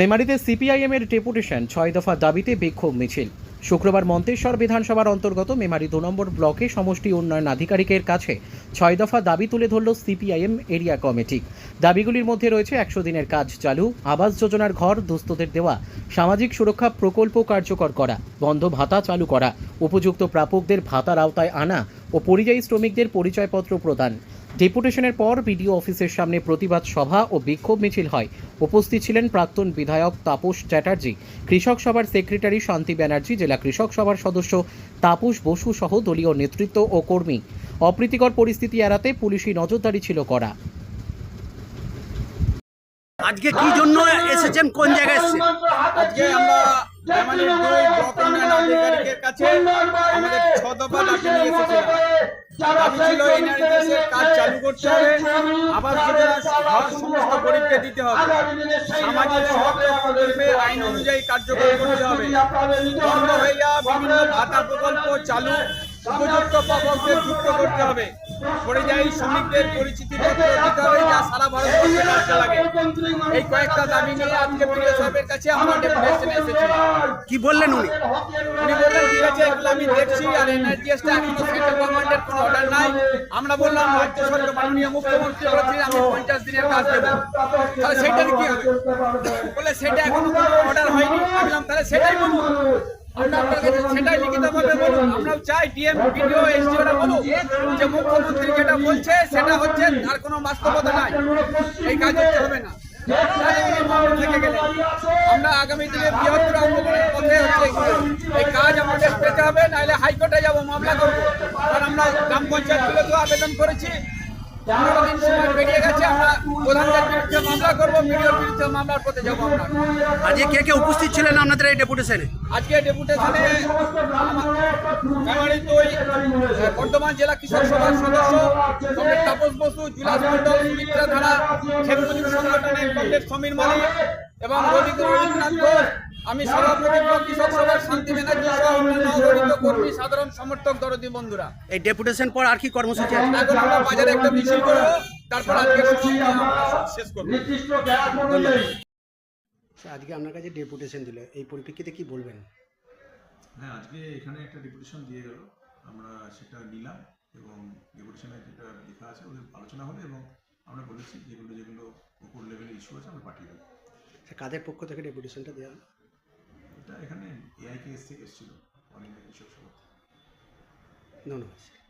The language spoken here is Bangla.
মেমারিতে সিপিআইএম এর ডেপুটেশন, ছয় দফা দাবিতে বিক্ষোভ মিছিল। শুক্রবার মন্তেশ্বর বিধানসভার অন্তর্গত মেমারি দু নম্বর ব্লকে সমষ্টি উন্নয়ন আধিকারিকের কাছে ছয় দফা দাবি তুলে ধরল সিপিআইএম এরিয়া কমিটি। দাবিগুলির মধ্যে রয়েছে একশো দিনের কাজ চালু, আবাস যোজনার ঘর, দুস্থদের দেওয়া, সামাজিক সুরক্ষা প্রকল্প কার্যকর করা, বন্ধ ভাতা চালু করা, উপযুক্ত প্রাপকদের ভাতার আওতায় আনা ও পরিযায়ী শ্রমিকদের পরিচয়পত্র প্রদান। ডেপুটেশনের পর বিডিও অফিসের সামনে প্রতিবাদ সভা ও বিক্ষোভ মিছিল হয়। উপস্থিত ছিলেন প্রাক্তন বিধায়ক তাপস চ্যাটার্জি কৃষক সভার সেক্রেটারি শান্তি ব্যানার্জি জেলা কৃষক সভার সদস্য তাপস বসু সহ দলীয় নেতৃত্ব ও কর্মী। অপ্রীতিকর পরিস্থিতি এড়াতে পুলিশি নজরদারি ছিল করা আজকে কি জন্য এসেছেন? কোন জায়গায় এসেছেন? আজকে আমরা আমাদের দুই ব্লক উন্নয়ন আধিকারিকের কাছে আমাদের ছ দফা দাবি নিয়ে এসেছিলাম। দাবি ছিল এনআরজিএসের কাজ চালু করতে হবে। আবাস যোজনার ঘর সমস্ত গরিবকে দিতে হবে। সামাজিক সুরক্ষা প্রকল্পে আইন অনুযায়ী কার্যকর করতে হবে। বন্ধ হয়ে যাওয়া বিভিন্ন ভাতা প্রকল্প চালু উপযুক্ত প্রকল্পে যুক্ত করতে হবে। পরিযায়ী শ্রমিকদের পরিচিতি দিতে হবে যা সারা ভারতবর্ষে কাজে লাগে। এই কয়েকটা দাবি নিয়ে আজকে প্রিয় সাহেবের কাছে আমরা ডেপুটেশনে এসেছি। কি বললেন উনি? উনি বললেন ঠিক আছে এগুলো আমি দেখছি আর এনআরজিএসটা এখনও সেন্ট্রাল গভর্নমেন্টের কোনো অর্ডার নাই। আমরা বললাম রাজ্য সরকার মাননীয় মুখ্যমন্ত্রী বলেছেন আমি পঞ্চাশ দিনের কাজ দেবো। তাহলে সেটার কি হবে? বলে সেটা এখনও কোনো অর্ডার হয়নি। আমি তাহলে সেটাই বলুন আমরা চাই ডিএম যেটা বলছে সেটা কোনো নাই। এই কাজ হবে না। আমরা আগামী দিনে পথে এই কাজ আমাদের পেতে হবে, নাহলে হাইকোর্টে যাব, মামলা করব। আমরা গ্রাম পঞ্চায়েতগুলোতেও আবেদন করেছি। পনেরো সময় পেরিয়ে গেছে আমরা প্রধানদের বিরুদ্ধে মামলা করব বিডিওর বিরুদ্ধে মামলার পথে যাব আমরা। আজকে কে কে উপস্থিত ছিলেন আপনাদের এই ডেপুটেশনে? আজকে ডেপুটেশনে মেমারি দুই বর্ধমান জেলা কৃষক সভার সদস্য কমরেড তাপস বসু জুলাস মন্ডল সুমিত্রা ধারা সংগঠনের কমরেড সমীর মালিক এবং আমি সভাপতি কৃষক সভার শান্তি ব্যানার্জি সহ অন্যান্য অগণিত কর্মী সাধারণ সমর্থক দরদি বন্ধুরা। এই ডেপুটেশন পর আর কি কর্মসূচি আছে? এখন আমরা বাজারে একটা মিছিল করব তারপর আজকে শেষ করব। আজকে আপনার কাছে ডেপুটেশন দিল এই পরিপ্রেক্ষিতে কি বলবেন? হ্যাঁ আজকে এখানে একটা ডেপুটেশন দিয়ে গেল। আমরা সেটা নিলাম এবং ডেপুটেশনে যেটা লেখা আছে ওদের আলোচনা হলো এবং আমরা বলেছি যেগুলো যেগুলো উপর লেভেলে ইস্যু আছে আমরা পাঠিয়ে দেবো। সে কাদের পক্ষ থেকে ডেপুটেশনটা দেওয়া এখানে এআইকেএস থেকে এসেছিল। অনেক সভা ধন্যবাদ